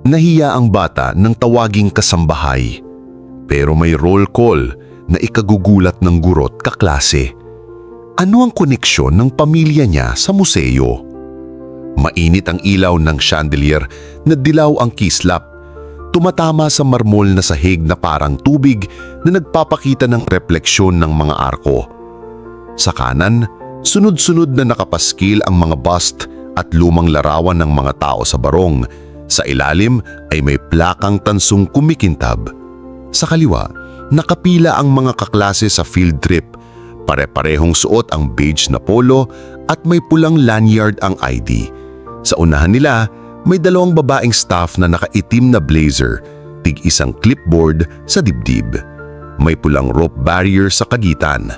Nahiya ang bata ng tawaging kasambahay. Pero may roll call na ikagugulat ng gurot kaklase. Ano ang koneksyon ng pamilya niya sa museo? Mainit ang ilaw ng chandelier na dilaw ang kislap. Tumatama sa marmol na sahig na parang tubig na nagpapakita ng refleksyon ng mga arko. Sa kanan, sunod-sunod na nakapaskil ang mga bust at lumang larawan ng mga tao sa barong. Sa ilalim ay may plakang tansong kumikintab. Sa kaliwa, nakapila ang mga kaklase sa field trip. Pare-parehong suot ang beige na polo at may pulang lanyard ang ID. Sa unahan nila, may dalawang babaeng staff na nakaitim na blazer, tig isang clipboard sa dibdib. May pulang rope barrier sa kagitan.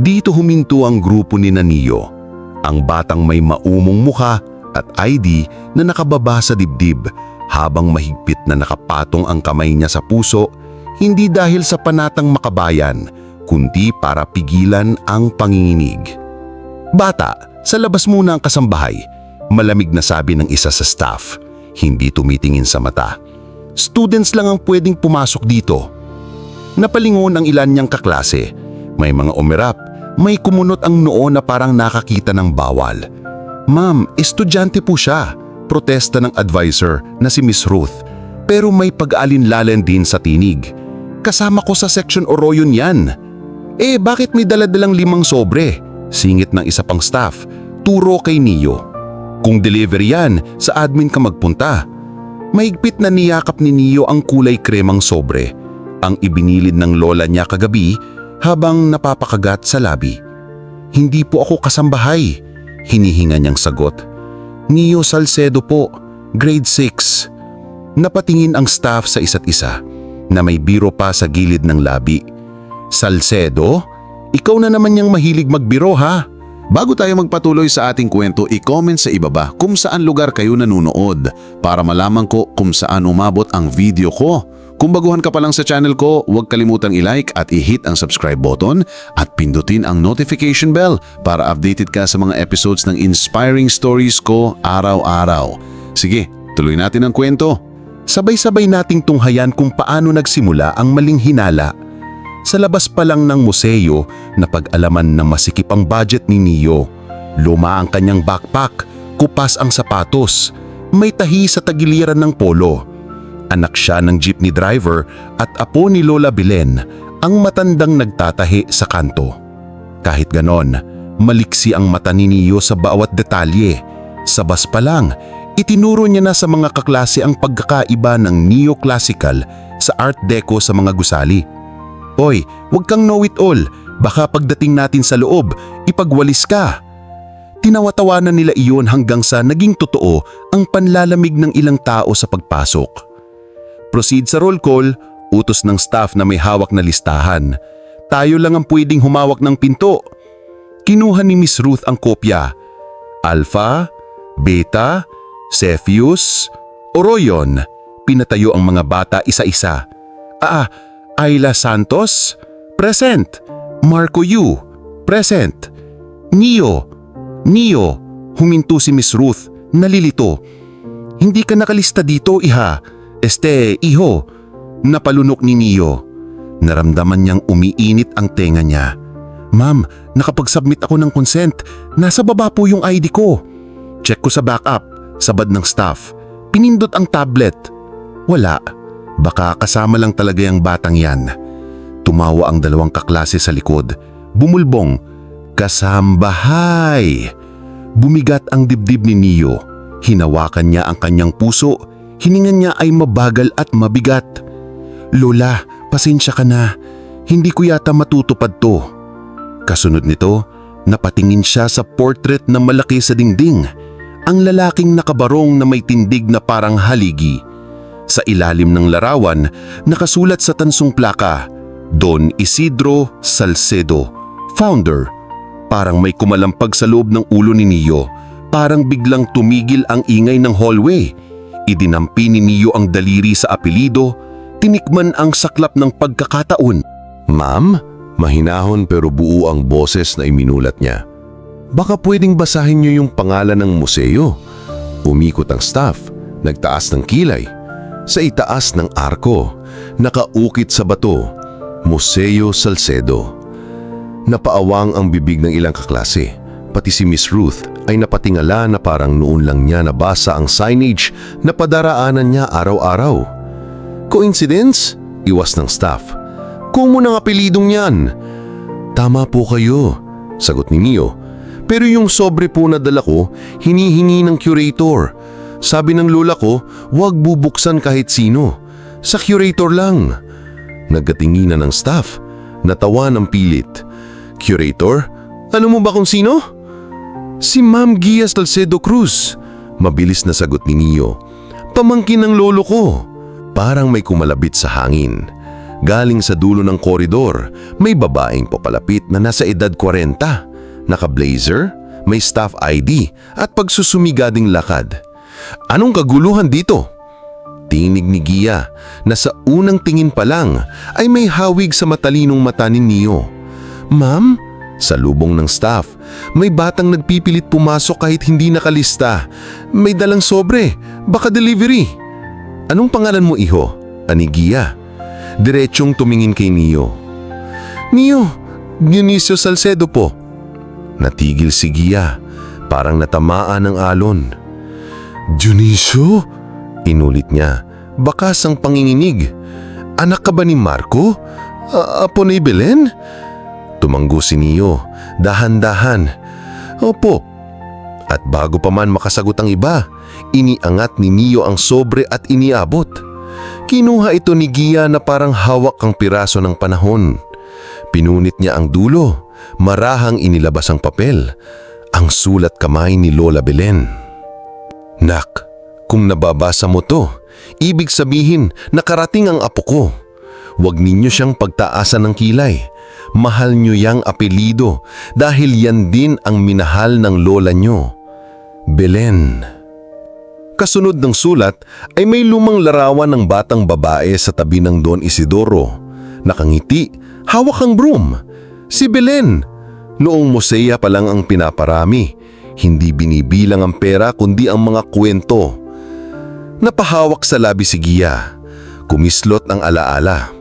Dito huminto ang grupo ni Nanio. Ang batang may maumong muka at ID na nakababa sa dibdib habang mahigpit na nakapatong ang kamay niya sa puso, hindi dahil sa panatang makabayan, kundi para pigilan ang panginginig. Bata, sa labas muna ang kasambahay, malamig na sabi ng isa sa staff, hindi tumitingin sa mata. Students lang ang pwedeng pumasok dito. Napalingon ang ilan niyang kaklase. May mga umirap, may kumunot ang noo na parang nakakita ng bawal. Ma'am, estudyante po siya. Protesta ng advisor na si Miss Ruth. Pero may pag-alinlalan din sa tinig. Kasama ko sa section Oroyon yan. Eh bakit may daladalang limang sobre? Singit ng isa pang staff. Turo kay Neo. Kung delivery yan, sa admin ka magpunta. Mahigpit na niyakap ni Neo ang kulay kremang sobre. Ang ibinilid ng lola niya kagabi habang napapakagat sa labi. Hindi po ako kasambahay. Hinihinga niyang sagot. Neo Salcedo po, grade 6. Napatingin ang staff sa isa't isa na may biro pa sa gilid ng labi. Salcedo? Ikaw na naman niyang mahilig magbiro ha? Bago tayo magpatuloy sa ating kwento, i-comment sa ibaba kung saan lugar kayo nanonood para malaman ko kung saan umabot ang video ko. Kung baguhan ka pa lang sa channel ko, huwag kalimutang i-like at i-hit ang subscribe button at pindutin ang notification bell para updated ka sa mga episodes ng inspiring stories ko araw-araw. Sige, tuloy natin ang kwento. Sabay-sabay nating tunghayan kung paano nagsimula ang maling hinala. Sa labas pa lang ng museo, napag-alaman na masikip ang budget ni Neo. Luma ang kanyang backpack, kupas ang sapatos, may tahi sa tagiliran ng polo. Anak siya ng jeepney driver at apo ni Lola Belen, ang matandang nagtatahi sa kanto. Kahit ganon, maliksi ang mata ni Neo sa bawat detalye. Sa bus pa lang, itinuro niya na sa mga kaklase ang pagkakaiba ng neoclassical sa art deco sa mga gusali. Hoy, huwag kang know-it-all. Baka pagdating natin sa loob, ipagwalis ka. Tinawatawanan nila iyon hanggang sa naging totoo ang panlalamig ng ilang tao sa pagpasok. Proceed sa roll call, utos ng staff na may hawak na listahan. Tayo lang ang pwedeng humawak ng pinto. Kinuha ni Miss Ruth ang kopya. Alpha, Beta, Cepheus, Orion. Pinatayo ang mga bata isa-isa. Ah, Ayla Santos, present. Marco Yu, present. Neo, Neo, huminto si Miss Ruth, nalilito. Hindi ka nakalista dito, iha. Este, iho. Napalunok ni Neo. Naramdaman niyang umiinit ang tenga niya. Ma'am, nakapag-submit ako ng consent. Nasa baba po yung ID ko. Check ko sa backup, sabad ng staff. Pinindot ang tablet. Wala. Baka kasama lang talaga yung batang yan. Tumawa ang dalawang kaklase sa likod. Bumulbong. Kasambahay! Bumigat ang dibdib ni Neo. Hinawakan niya ang kanyang puso. Hininga niya ay mabagal at mabigat. Lola, pasensya ka na. Hindi ko yata matutupad to. Kasunod nito, napatingin siya sa portrait na malaki sa dingding. Ang lalaking nakabarong na may tindig na parang haligi. Sa ilalim ng larawan, nakasulat sa tansong plaka, Don Isidro Salcedo, founder. Parang may kumalampag sa loob ng ulo ni Neo. Parang biglang tumigil ang ingay ng hallway. Idinampi ni Neo ang daliri sa apelido, tinikman ang saklap ng pagkakataon. Ma'am, mahinahon pero buo ang boses na iminulat niya. Baka pwedeng basahin niyo yung pangalan ng museo. Umikot ang staff, nagtaas ng kilay. Sa itaas ng arko, nakaukit sa bato, Museo Salcedo. Napaawang ang bibig ng ilang kaklase. Pati si Miss Ruth ay napatingala na parang noon lang niya nabasa ang signage na padaraanan niya araw-araw. Coincidence? Iwas ng staff. Kung mo ng apelidong yan. Tama po kayo, sagot ni Mio. Pero yung sobre po na dala ko, hinihingi ng curator. Sabi ng lola ko, huwag bubuksan kahit sino. Sa curator lang. Nagkatinginan ng staff. Natawa ng pilit. Curator? Ano mo ba kung sino? Si Ma'am Gia Salcedo Cruz. Mabilis na sagot ni Neo. Pamangkin ng lolo ko. Parang may kumalabit sa hangin. Galing sa dulo ng koridor, may babaeng papalapit na nasa edad 40. Naka-blazer, may staff ID at pagsusumigading lakad. Anong kaguluhan dito? Tinig ni Gia na sa unang tingin pa lang ay may hawig sa matalinong mata ni Neo. Ma'am, sa lubong ng staff, may batang nagpipilit pumasok kahit hindi nakalista. May dalang sobre, baka delivery. Anong pangalan mo, iho? Ani Gia. Diretsyong tumingin kay Neo. Neo, Dionisio Salcedo po. Natigil si Gia, parang natamaan ng alon. Dionisio? Inulit niya, bakas ang panginginig. Anak ka ba ni Marco? A- apo ni Belen? Tumanggo si Neo, dahan-dahan. Opo. At bago pa man makasagot ang iba, iniangat ni Neo ang sobre at iniabot. Kinuha ito ni Gia na parang hawak ang piraso ng panahon. Pinunit niya ang dulo, marahang inilabas ang papel, ang sulat kamay ni Lola Belen. Nak, kung nababasa mo to, ibig sabihin nakarating ang apo ko. Huwag ninyo siyang pagtaasan ng kilay. Mahal nyo yang apelido dahil yan din ang minahal ng lola nyo. Belen. Kasunod ng sulat ay may lumang larawan ng batang babae sa tabi ng Don Isidoro. Nakangiti, hawak ang broom. Si Belen. Noong Mosea pa lang ang pinaparami. Hindi binibilang ang pera kundi ang mga kwento. Napahawak sa labi si Gia. Kumislot ang alaala.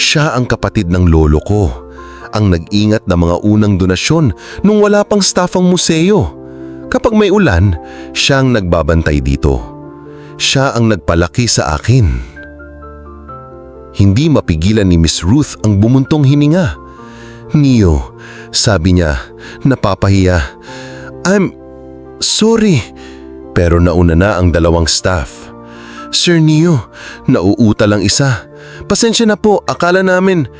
Siya ang kapatid ng lolo ko. Ang nag-ingat na mga unang donasyon nung wala pang staff ang museo. Kapag may ulan, siya ang nagbabantay dito. Siya ang nagpalaki sa akin. Hindi mapigilan ni Miss Ruth ang bumuntong hininga. Neo, sabi niya, napapahiya. I'm sorry. Pero nauna na ang dalawang staff. Sir Neo, nauuta lang isa. Pasensya na po, akala namin.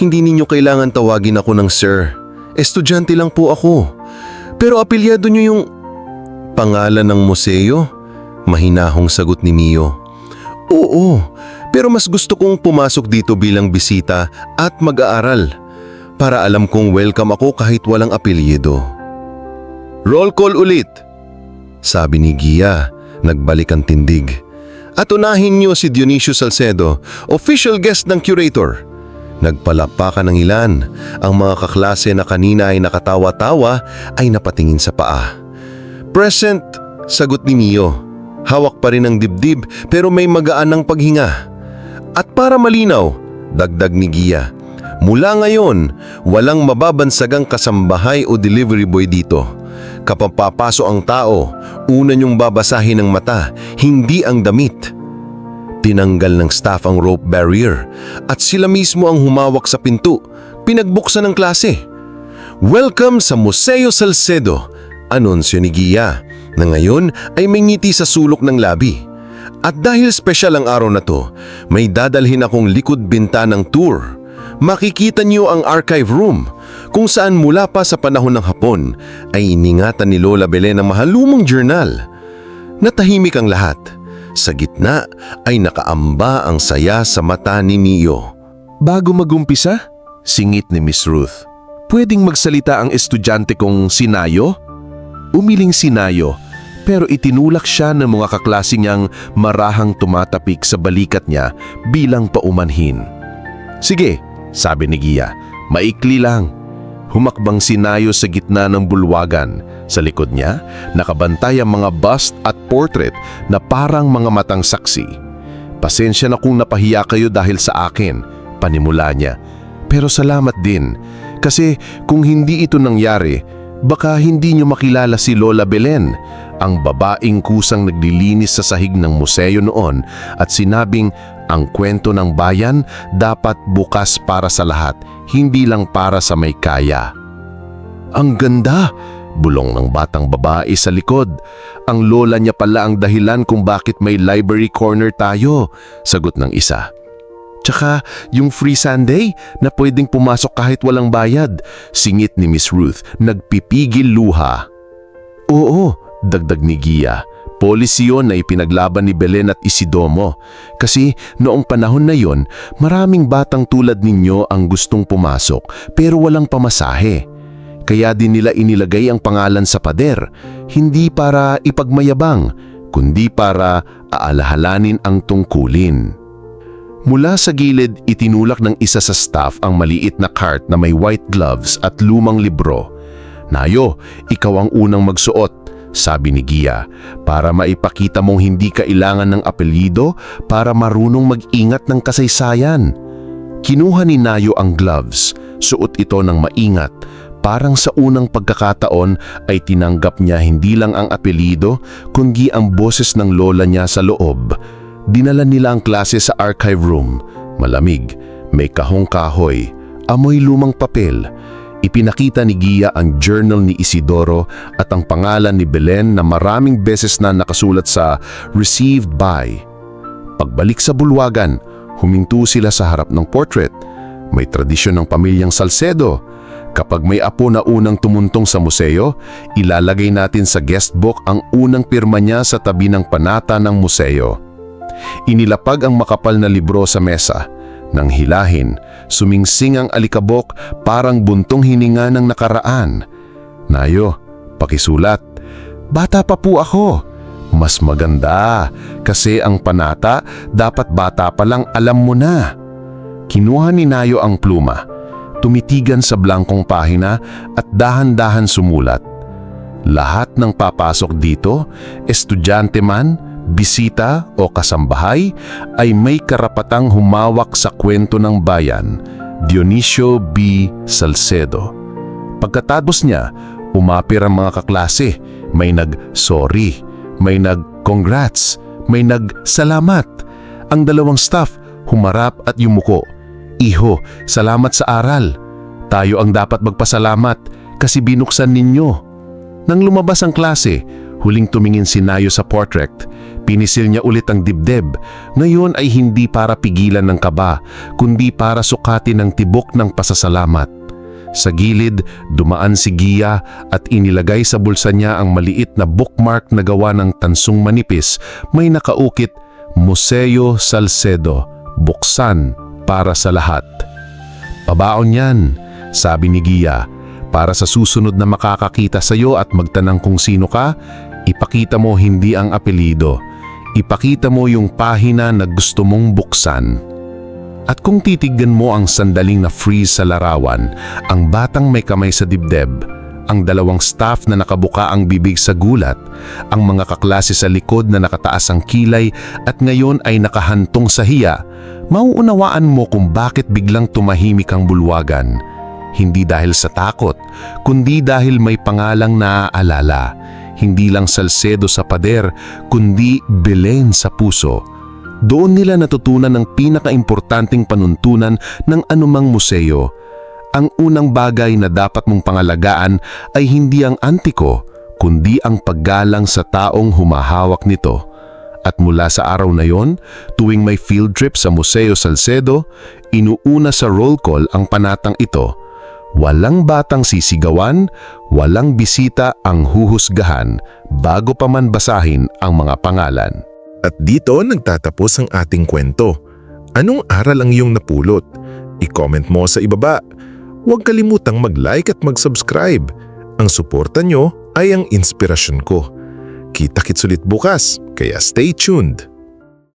Hindi ninyo kailangan tawagin ako ng sir. Estudyante lang po ako. Pero apelyado niyo yung pangalan ng museo? Mahinahong sagot ni Mio. Oo, pero mas gusto kong pumasok dito bilang bisita at mag-aaral para alam kong welcome ako kahit walang apelyido. Roll call ulit, sabi ni Gia, nagbalik ang tindig. At unahin niyo si Dionisio Salcedo, official guest ng curator. Nagpalakpakan ng ilan. Ang mga kaklase na kanina ay nakatawa-tawa ay napatingin sa paa. Present, sagot ni Mio. Hawak pa rin ang dibdib pero may magaan ng paghinga. At para malinaw, dagdag ni Gia, mula ngayon, walang mababansagang kasambahay o delivery boy dito. Kapag papaso ang tao, una niyong babasahin ang mata, hindi ang damit. Tinanggal ng staff ang rope barrier at sila mismo ang humawak sa pinto, pinagbuksan ng klase. Welcome sa Museo Salcedo, anunsyo ni Gia na ngayon ay may ngiti sa sulok ng labi. At dahil special ang araw na to, may dadalhin akong likod bintanang tour. Makikita niyo ang archive room kung saan mula pa sa panahon ng Hapon ay iningatan ni Lola Belen ang mahalumang journal. Natahimik ang lahat. Sa gitna ay nakaamba ang saya sa mata ni Neo. Bago magumpisa, singit ni Miss Ruth. Pwedeng magsalita ang estudyante kong sinayo? Umiling sinayo, pero itinulak siya ng mga kaklase niyang marahang tumatapik sa balikat niya bilang paumanhin. Sige, sabi ni Gia, maikli lang. Humakbang sinayo sa gitna ng bulwagan. Sa likod niya, nakabantay ang mga bust at portrait na parang mga matang saksi. Pasensya na kung napahiya kayo dahil sa akin, panimula niya. Pero salamat din, kasi kung hindi ito nangyari, baka hindi niyo makilala si Lola Belen, ang babaeng kusang naglilinis sa sahig ng museo noon at sinabing ang kwento ng bayan dapat bukas para sa lahat, hindi lang para sa may kaya. Ang ganda! Bulong ng batang babae sa likod. Ang lola niya pala ang dahilan kung bakit may library corner tayo, sagot ng isa. Tsaka yung free Sunday na pwedeng pumasok kahit walang bayad, singit ni Miss Ruth, nagpipigil luha. Oo, dagdag ni Gia. Policy yun na ipinaglaban ni Belen at Isidomo. Kasi noong panahon na yon, maraming batang tulad ninyo ang gustong pumasok pero walang pamasahe. Kaya din nila inilagay ang pangalan sa pader, hindi para ipagmayabang, kundi para aalahalanin ang tungkulin. Mula sa gilid, itinulak ng isa sa staff ang maliit na cart na may white gloves at lumang libro. Nayo, ikaw ang unang magsuot, sabi ni Gia, para maipakita mong hindi kailangan ng apelyido para marunong mag-ingat ng kasaysayan. Kinuha ni Nayo ang gloves, suot ito ng maingat. Parang sa unang pagkakataon ay tinanggap niya hindi lang ang apelyido kundi ang boses ng lola niya sa loob. Dinala nila ang klase sa archive room. Malamig, may kahong kahoy, amoy lumang papel. Ipinakita ni Gia ang journal ni Isidoro at ang pangalan ni Belen na maraming beses na nakasulat sa received by. Pagbalik sa bulwagan, huminto sila sa harap ng portrait. May tradisyon ng pamilyang Salcedo. Kapag may apo na unang tumuntong sa museo, ilalagay natin sa guest book ang unang pirma niya sa tabi ng panata ng museo. Inilapag ang makapal na libro sa mesa. Nang hilahin, sumingsing ang alikabok parang buntong hininga ng nakaraan. Nayo, pakisulat. Bata pa po ako. Mas maganda kasi ang panata dapat bata pa lang alam mo na. Kinuha ni Nayo ang pluma, tumitigan sa blankong pahina at dahan-dahan sumulat. Lahat ng papasok dito, estudyante man, bisita o kasambahay ay may karapatang humawak sa kwento ng bayan, Dionisio B. Salcedo. Pagkatapos niya, umapir ang mga kaklase, may nag-sorry, may nag-congrats, may nag-salamat. Ang dalawang staff humarap at yumuko. Iho, salamat sa aral. Tayo ang dapat magpasalamat kasi binuksan ninyo. Nang lumabas ang klase, huling tumingin si Nayo sa portrait. Pinisil niya ulit ang dibdib. Ngayon ay hindi para pigilan ng kaba, kundi para sukatin ng tibok ng pasasalamat. Sa gilid, dumaan si Gia at inilagay sa bulsa niya ang maliit na bookmark na gawa ng tansong manipis. May nakaukit, Museo Salcedo, buksan para sa lahat. Pabaon yan, sabi ni Gia. Para sa susunod na makakakita sa iyo at magtanang kung sino ka, ipakita mo hindi ang apelido. Ipakita mo yung pahina na gusto mong buksan. At kung titignan mo ang sandaling na freeze sa larawan, ang batang may kamay sa dibdib, ang dalawang staff na nakabuka ang bibig sa gulat, ang mga kaklase sa likod na nakataas ang kilay at ngayon ay nakahantong sa hiya, mauunawaan mo kung bakit biglang tumahimik ang bulwagan. Hindi dahil sa takot, kundi dahil may pangalang naaalala. Hindi lang Salcedo sa pader, kundi Belen sa puso. Doon nila natutunan ang pinakaimportanteng panuntunan ng anumang museo. Ang unang bagay na dapat mong pangalagaan ay hindi ang antiko, kundi ang paggalang sa taong humahawak nito. At mula sa araw na yon, tuwing may field trip sa Museo Salcedo, inuuna sa roll call ang panatang ito. Walang batang sisigawan, walang bisita ang huhusgahan bago pa man basahin ang mga pangalan. At dito nagtatapos ang ating kwento. Anong aral ang iyong napulot? I-comment mo sa ibaba. Huwag kalimutang mag-like at mag-subscribe. Ang suporta nyo ay ang inspirasyon ko. Kita-kits ulit bukas, kaya stay tuned.